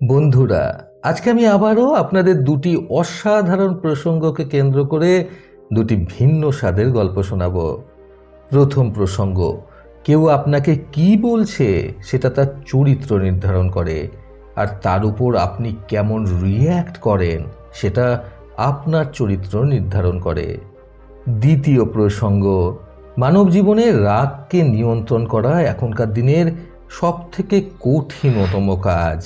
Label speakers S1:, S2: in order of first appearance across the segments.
S1: বন্ধুরা, আজকে আমি আবারও আপনাদের দুটি অসাধারণ প্রসঙ্গকে কেন্দ্র করে দুটি ভিন্ন স্বাদের গল্প শোনাব। প্রথম প্রসঙ্গ, কেউ আপনাকে কি বলছে সেটা তার চরিত্র নির্ধারণ করে, আর তার উপর আপনি কেমন রিয়্যাক্ট করেন সেটা আপনার চরিত্র নির্ধারণ করে। দ্বিতীয় প্রসঙ্গ, মানব জীবনে রাগকে নিয়ন্ত্রণ করা এখনকার দিনের সব থেকে কঠিনতম কাজ।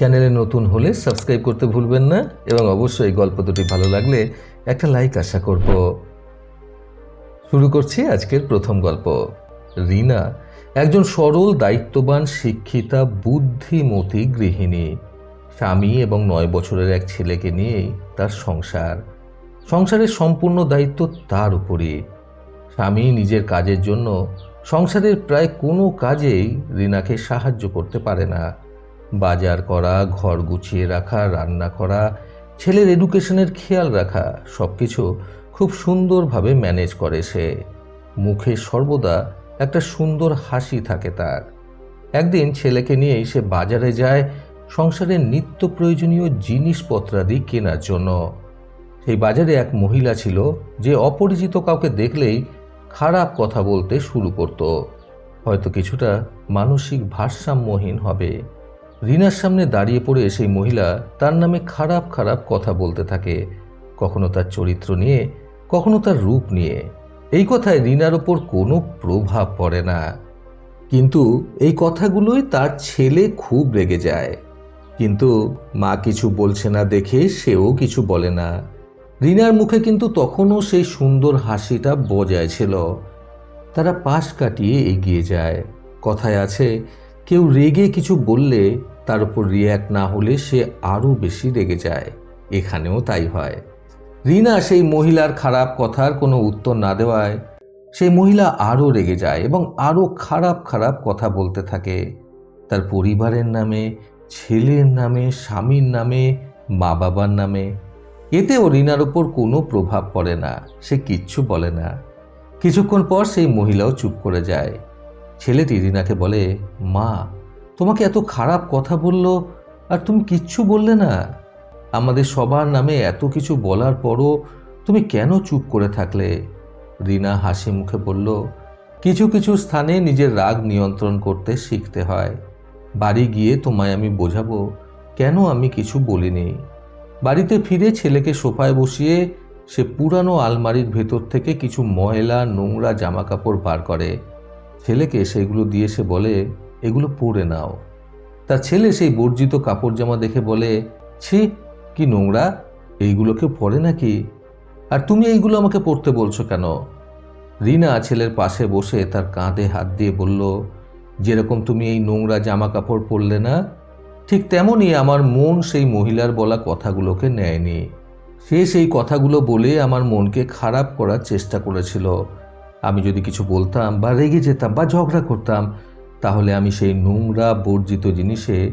S1: চ্যানেলে নতুন হলে সাবস্ক্রাইব করতে ভুলবেন না এবং অবশ্যই গল্প দুটি ভালো লাগলে একটা লাইক আশা করব। শুরু করছি আজকের প্রথম গল্প। রিনা, একজন সরল, দায়িত্ববান, শিক্ষিতা, বুদ্ধিমতী গৃহিণী। স্বামী এবং নয় বছরের এক ছেলেকে নিয়েই তার সংসার। সংসারের সম্পূর্ণ দায়িত্ব তার উপরই। স্বামী নিজের কাজের জন্য সংসারের প্রায় কোনো কাজেই রিনাকে সাহায্য করতে পারে না। বাজার করা, ঘর গুছিয়ে রাখা, রান্না করা, ছেলের এডুকেশনের খেয়াল রাখা সব কিছু খুব সুন্দরভাবে ম্যানেজ করে সে। মুখে সর্বদা একটা সুন্দর হাসি থাকে তার। একদিন ছেলেকে নিয়েই সে বাজারে যায় সংসারের নিত্য প্রয়োজনীয় জিনিসপত্রাদি কেনার জন্য। সেই বাজারে এক মহিলা ছিল, যে অপরিচিত কাউকে দেখলেই খারাপ কথা বলতে শুরু করত। হয়তো কিছুটা মানসিক ভারসাম্যহীন হবে। রিনার সামনে দাঁড়িয়ে পড়ে সেই মহিলা তার নামে খারাপ খারাপ কথা বলতে থাকে, কখনো তার চরিত্র নিয়ে, কখনো তার রূপ নিয়ে। এই কথায় রিনার ওপর কোনো প্রভাব পড়ে না। কিন্তু এই কথাগুলোই তার ছেলে খুব রেগে যায়। কিন্তু মা কিছু বলছে না দেখে সেও কিছু বলে না। রিনার মুখে কিন্তু তখনও সেই সুন্দর হাসিটা বজায় ছিল। তারা পাশ কাটিয়ে এগিয়ে যায়। কথায় আছে কেউ রেগে কিছু বললে তার উপর রিয়্যাক্ট না হলে সে আরও বেশি রেগে যায়। এখানেও তাই হয়। রিনা সেই মহিলার খারাপ কথার কোনো উত্তর না দেওয়ায় সেই মহিলা আরও রেগে যায় এবং আরও খারাপ খারাপ কথা বলতে থাকে। তার পরিবারের নামে, ছেলের নামে, স্বামীর নামে মা বাবার নামে। এতেও রিনার ওপর কোনো প্রভাব পড়ে না। সে কিচ্ছু বলে না। কিছুক্ষণ পর সেই মহিলাও চুপ করে যায়। ছেলেটি রিনাকে বলে, মা, তোমাকে এত খারাপ কথা বলল আর তুমি কিচ্ছু বললে না। আমাদের সবার নামে এত কিছু বলার পরও তুমি কেন চুপ করে থাকলে? রিনা হাসি মুখে বলল, কিছু কিছু স্থানে নিজের রাগ নিয়ন্ত্রণ করতে শিখতে হয়। বাড়ি গিয়ে তোমায় আমি বোঝাবো কেন আমি কিছু বলিনি। বাড়িতে ফিরে ছেলেকে সোফায় বসিয়ে সে পুরানো আলমারির ভেতর থেকে কিছু ময়লা, নোংরা জামাকাপড় বার করে। ছেলেকে সেগুলো দিয়ে সে বলে, এগুলো পরে নাও। তার ছেলে সেই বর্জিত কাপড় জামা দেখে বলে, ছি, কি নোংরা এইগুলোকে পরে নাকি? আর তুমি এইগুলো আমাকে পড়তে বলছো কেন? রিনা ছেলের পাশে বসে তার কাঁধে হাত দিয়ে বলল, যেরকম তুমি এই নোংরা জামা কাপড় পরলে না, ঠিক তেমনই আমার মন সেই মহিলার বলা কথাগুলোকে নেয়নি। সে সেই কথাগুলো বলে আমার মনকে খারাপ করার চেষ্টা করেছিল। আমি যদি কিছু বলতাম বা রেগে যেতাম বা ঝগড়া করতাম, তাহলে আমি সেই নোংরা, বর্জিত জিনিসে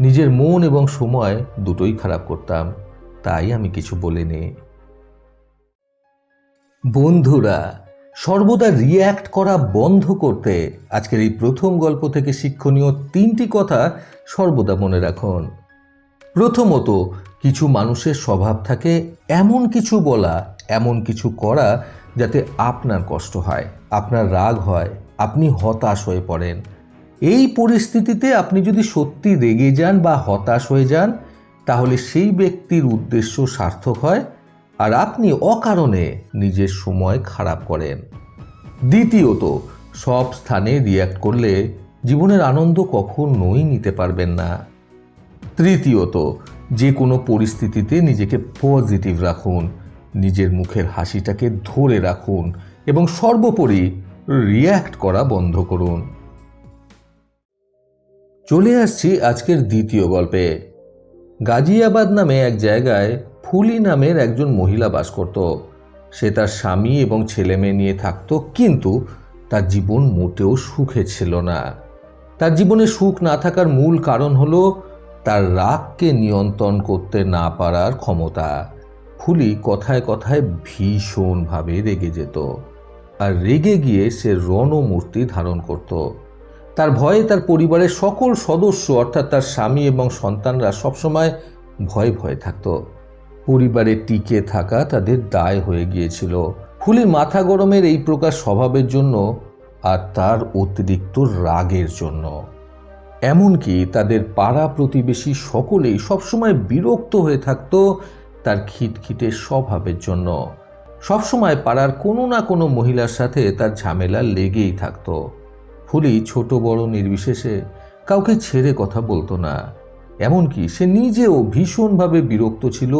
S1: নিজের মন এবং সময় দুটোই খারাপ করতাম। তাই আমি কিছু বলিনি। বন্ধুরা, সর্বদা রিয়্যাক্ট করা বন্ধ করতে আজকের এই প্রথম গল্প থেকে শিক্ষণীয় তিনটি কথা সর্বদা মনে রাখুন। প্রথমত, কিছু মানুষের স্বভাব থাকে এমন কিছু বলা, এমন কিছু করা যাতে আপনার কষ্ট হয়, আপনার রাগ হয়, আপনি হতাশ হয়ে পড়েন। এই পরিস্থিতিতে আপনি যদি সত্যি রেগে যান বা হতাশ হয়ে যান, তাহলে সেই ব্যক্তির উদ্দেশ্য সার্থক হয় আর আপনি অকারণে নিজের সময় খারাপ করেন। দ্বিতীয়ত, সব স্থানে রিয়্যাক্ট করলে জীবনের আনন্দ কখনোই নিতে পারবেন না। তৃতীয়ত, যে কোনো পরিস্থিতিতে নিজেকে পজিটিভ রাখুন। নিজের মুখের হাসিটাকে ধরে রাখুন এবং সর্বোপরি রিয়্যাক্ট করা বন্ধ করুন। চলে আসছি আজকের দ্বিতীয় গল্পে। গাজিয়াবাদ নামে এক জায়গায় ফুলি নামের একজন মহিলা বাস করত। সে তার স্বামী এবং ছেলে মেয়ে নিয়ে থাকত, কিন্তু তার জীবন মোটেও সুখে ছিল না। তার জীবনে সুখ না থাকার মূল কারণ হলো তার রাগকে নিয়ন্ত্রণ করতে না পারার ক্ষমতা। ফুলি কথায় কথায় ভীষণভাবে রেগে যেত আর রেগে গিয়ে সে রণমূর্তি ধারণ করত। তার ভয়ে তার পরিবারের সকল সদস্য, অর্থাৎ তার স্বামী এবং সন্তানরা সবসময় ভয়ে ভয়ে থাকতো। পরিবারে টিকে থাকা তাদের দায় হয়ে গিয়েছিল। ফুলির মাথা গরমের এই প্রকার স্বভাবের জন্য আর তার অতিরিক্ত রাগের জন্য। এমনকি তাদের পাড়া প্রতিবেশী সকলেই সবসময় বিরক্ত হয়ে থাকতো তার খিটখিটে স্বভাবের জন্য। সবসময় পাড়ার কোনো না কোনো মহিলার সাথে তার ঝামেলা লেগেই থাকত। ফুলি ছোট বড় নির্বিশেষে কাউকে ছেড়ে কথা বলতো না। এমনকি সে নিজেও ভীষণভাবে বিরক্ত ছিল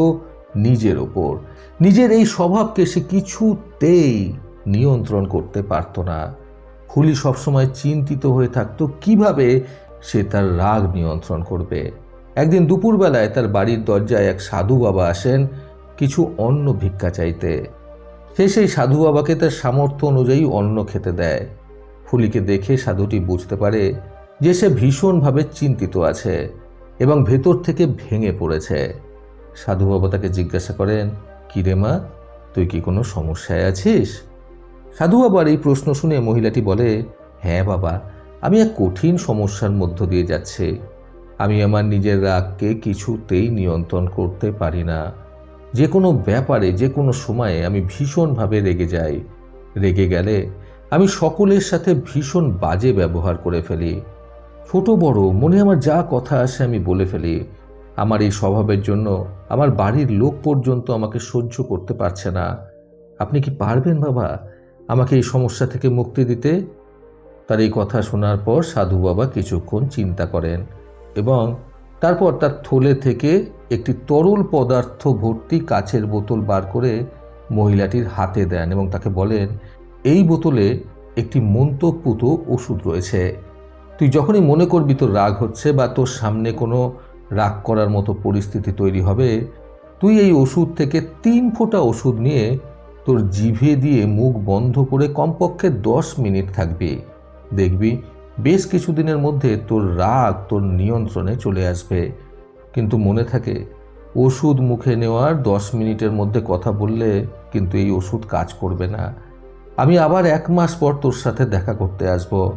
S1: নিজের ওপর। নিজের এই স্বভাবকে সে কিছুতেই নিয়ন্ত্রণ করতে পারত না। ফুলি সবসময় চিন্তিত হয়ে থাকতো, কীভাবে সে তার রাগ নিয়ন্ত্রণ করবে? একদিন দুপুরবেলায় তার বাড়ির দরজায় এক সাধু বাবা আসেন কিছু অন্ন ভিক্ষা চাইতে। সে সেই সাধু বাবাকে তার সামর্থ্য অনুযায়ী অন্ন খেতে দেয়। ফুলিকে দেখে সাধুটি বুঝতে পারে যে সে ভীষণভাবে চিন্তিত আছে এবং ভেতর থেকে ভেঙে পড়েছে। সাধু বাবা তাকে জিজ্ঞাসা করেন কিরে মা, তুই কি কোনো সমস্যায় আছিস? সাধু বাবার এই প্রশ্ন শুনে মহিলাটি বলে হ্যাঁ বাবা, আমি এক কঠিন সমস্যার মধ্য দিয়ে যাচ্ছি। আমি আমার নিজের রাগকে কিছুতেই নিয়ন্ত্রণ করতে পারি না। যে কোনো ব্যাপারে, যে কোনো সময়ে আমি ভীষণভাবে রেগে যাই। রেগে গেলে আমি সকলের সাথে ভীষণ বাজে ব্যবহার করে ফেলি। ছোট বড়, মনে আমার যা কথা আসে আমি বলে ফেলি। আমার এই স্বভাবের জন্য আমার বাড়ির লোক পর্যন্ত আমাকে সহ্য করতে পারছে না। আপনি কি পারবেন বাবা আমাকে এই সমস্যা থেকে মুক্তি দিতে? তার এই কথা শোনার পর সাধু বাবা কিছুক্ষণ চিন্তা করেন। এবং তারপর তার থলে থেকে একটি তরল পদার্থ ভর্তি কাচের বোতল বার করে মহিলাটির হাতে দেন এবং তাকে বলেন, এই বোতলে একটি মন্তপুত ওষুধ রয়েছে। তুই যখনই মনে করবি তোর রাগ হচ্ছে বা তোর সামনে কোনো রাগ করার মতো পরিস্থিতি তৈরি হবে, তুই এই ওষুধ থেকে তিন ফোঁটা ওষুধ নিয়ে তোর জিভে দিয়ে মুখ বন্ধ করে কমপক্ষে দশ মিনিট থাকবি। দেখবি বেশ কিছুদিনের মধ্যে তোর রাগ তোর নিয়ন্ত্রণে চলে আসবে। কিন্তু মনে থাকে, ওষুধ মুখে নেওয়ার দশ মিনিটের মধ্যে কথা বললে কিন্তু এই ওষুধ কাজ করবে না। আমি আবার এক মাস পর তোর সাথে দেখা করতে আসব।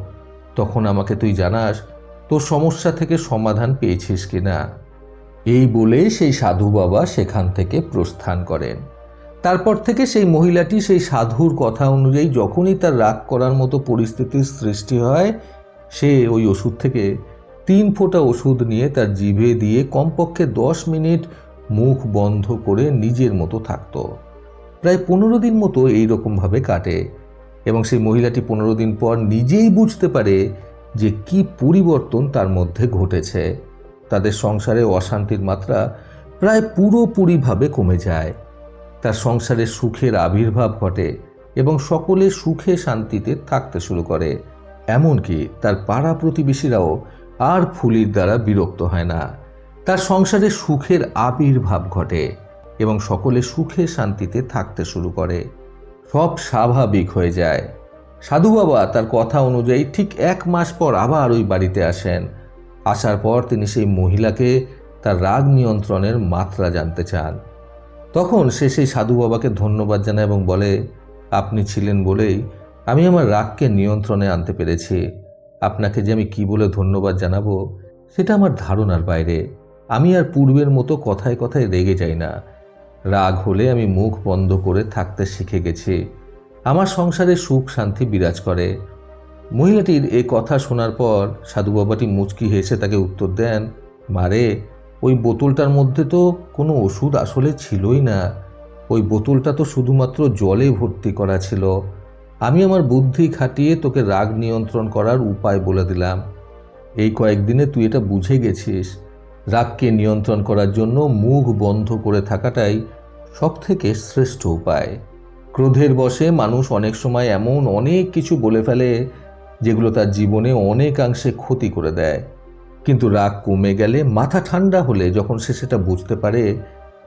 S1: তখন আমাকে তুই জানাস, তোর সমস্যা থেকে সমাধান পেয়েছিস কি না? এই বলে সেই সাধু বাবা সেখান থেকে প্রস্থান করেন। তারপর থেকে সেই মহিলাটি সেই সাধুর কথা অনুযায়ী যখনই তার রাগ করার মতো পরিস্থিতির সৃষ্টি হয় সে ওই ওষুধ থেকে তিন ফোঁটা ওষুধ নিয়ে তার জিভে দিয়ে কমপক্ষে দশ মিনিট মুখ বন্ধ করে নিজের মতো থাকতো। প্রায় পনেরো দিন মতো এইরকমভাবে কাটে এবং সেই মহিলাটি পনেরো দিন পর নিজেই বুঝতে পারে যে কি পরিবর্তন তার মধ্যে ঘটেছে। তাদের সংসারে অশান্তির মাত্রা প্রায় পুরোপুরিভাবে কমে যায়। তার সংসারে সুখের আবির্ভাব ঘটে এবং সকলে সুখে শান্তিতে থাকতে শুরু করে। এমনকি তার পাড়া প্রতিবেশীরাও আর ফুলির দ্বারা বিরক্ত হয় না। তার সংসারে সুখের আবির্ভাব ঘটে এবং সকলে সুখে শান্তিতে থাকতে শুরু করে। সব স্বাভাবিক হয়ে যায়। সাধু বাবা তার কথা অনুযায়ী ঠিক এক মাস পর আবার ওই বাড়িতে আসেন। আসার পর তিনি সেই মহিলাকে তার রাগ নিয়ন্ত্রণের মাত্রা জানতে চান। তখন সে সেই সাধু বাবাকে ধন্যবাদ জানায় এবং বলে, আপনি ছিলেন বলেই আমি আমার রাগকে নিয়ন্ত্রণে আনতে পেরেছি। আপনাকে যে আমি কি বলে ধন্যবাদ জানাব, সেটা আমার ধারণার বাইরে। আমি আর পূর্বের মতো কথায় কথায় রেগে যাই না। রাগ হলে আমি মুখ বন্ধ করে থাকতে শিখে গেছি। আমার সংসারে সুখ শান্তি বিরাজ করে। মহিলাটির এ কথা শোনার পর সাধু বাবাটি মুচকি হেসে তাকে উত্তর দেন মারে ওই বোতলটার মধ্যে তো কোনো ওষুধ আসলে ছিলই না। ওই বোতলটা তো শুধুমাত্র জলে ভর্তি করা ছিল। আমি আমার বুদ্ধি খাটিয়ে তোকে রাগ নিয়ন্ত্রণ করার উপায় বলে দিলাম। এই কয়েকদিনে তুই এটা বুঝে গেছিস। রাগকে নিয়ন্ত্রণ করার জন্য মুখ বন্ধ করে থাকাটাই সব থেকে শ্রেষ্ঠ উপায়। ক্রোধের বশে মানুষ অনেক সময় এমন অনেক কিছু বলে ফেলে, যেগুলো তার জীবনে অনেকাংশে ক্ষতি করে দেয়। কিন্তু রাগ কমে গেলে মাথা ঠান্ডা হলে যখন সে সেটা বুঝতে পারে,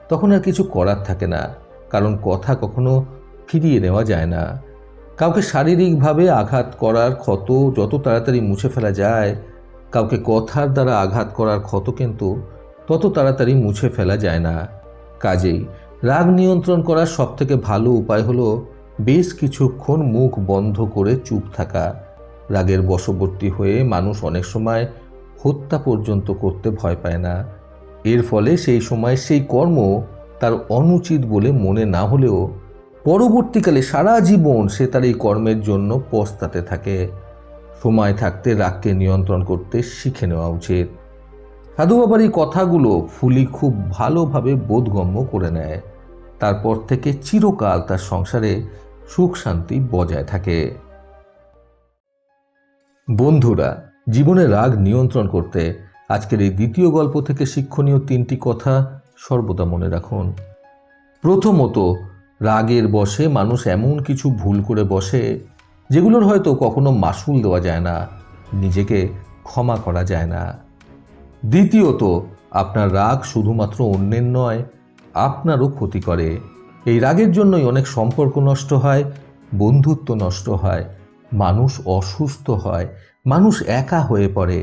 S1: তখন আর কিছু করার থাকে না। কারণ কথা কখনো ফিরিয়ে নেওয়া যায় না। কাউকে শারীরিকভাবে আঘাত করার ক্ষত যত তাড়াতাড়ি মুছে ফেলা যায়, কাউকে কথার দ্বারা আঘাত করার ক্ষত কিন্তু তত তাড়াতাড়ি মুছে ফেলা যায় না। কাজেই রাগ নিয়ন্ত্রণ করার সবথেকে ভালো উপায় হলো বেশ কিছুক্ষণ মুখ বন্ধ করে চুপ থাকা। রাগের বশবর্তী হয়ে মানুষ অনেক সময় হত্যা পর্যন্ত করতে ভয় পায় না। এর ফলে সেই সময় সেই কর্ম তার অনুচিত বলে মনে না হলেও পরবর্তীকালে সারা জীবন সে তার এই কর্মের জন্য পস্তাতে থাকে। সময় থাকতে রাগকে নিয়ন্ত্রণ করতে শিখে নেওয়া উচিত। সাধু বাবার এই কথাগুলো ফুলি খুব ভালোভাবে বোধগম্য করে নেয়। তারপর থেকে চিরকাল তার সংসারে সুখ শান্তি বজায় থাকে। বন্ধুরা, জীবনে রাগ নিয়ন্ত্রণ করতে আজকের এই দ্বিতীয় গল্প থেকে শিক্ষণীয় তিনটি কথা সর্বদা মনে রাখুন। প্রথমত রাগের বশে মানুষ এমন কিছু ভুল করে বসে, যেগুলোর হয়তো কখনো মাসুল দেওয়া যায় না, নিজেকে ক্ষমা করা যায় না। দ্বিতীয়ত, আপনার রাগ শুধুমাত্র অন্যের নয়, আপনারও ক্ষতি করে। এই রাগের জন্যই অনেক সম্পর্ক নষ্ট হয়, বন্ধুত্ব নষ্ট হয়, মানুষ অসুস্থ হয়, মানুষ একা হয়ে পড়ে,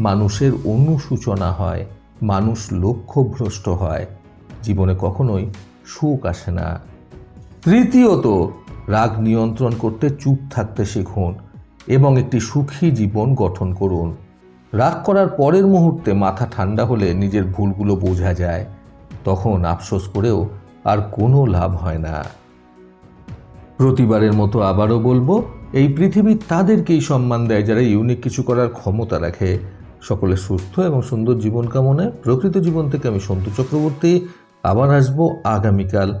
S1: মানুষের অনুসূচনা হয়, মানুষ লক্ষ্যভ্রষ্ট হয়। জীবনে কখনোই সুখ আসে না। তৃতীয়ত, রাগ নিয়ন্ত্রণ করতে চুপ থাকতে শিখুন এবং একটি সুখী জীবন গঠন করুন। রাগ করার পরের মুহূর্তে মাথা ঠান্ডা হলে নিজের ভুলগুলো বোঝা যায়। তখন আফসোস করেও আর কোনো লাভ হয় না। প্রতিবারের মতো আবারও বলব, এই পৃথিবী তাদেরকেই সম্মান দেয় যারা ইউনিক কিছু করার ক্ষমতা রাখে। সকলে সুস্থ এবং সুন্দর জীবন কামনায় প্রকৃত জীবন থেকে আমি সন্তু চক্রবর্তী। আবার আসব আগামীকাল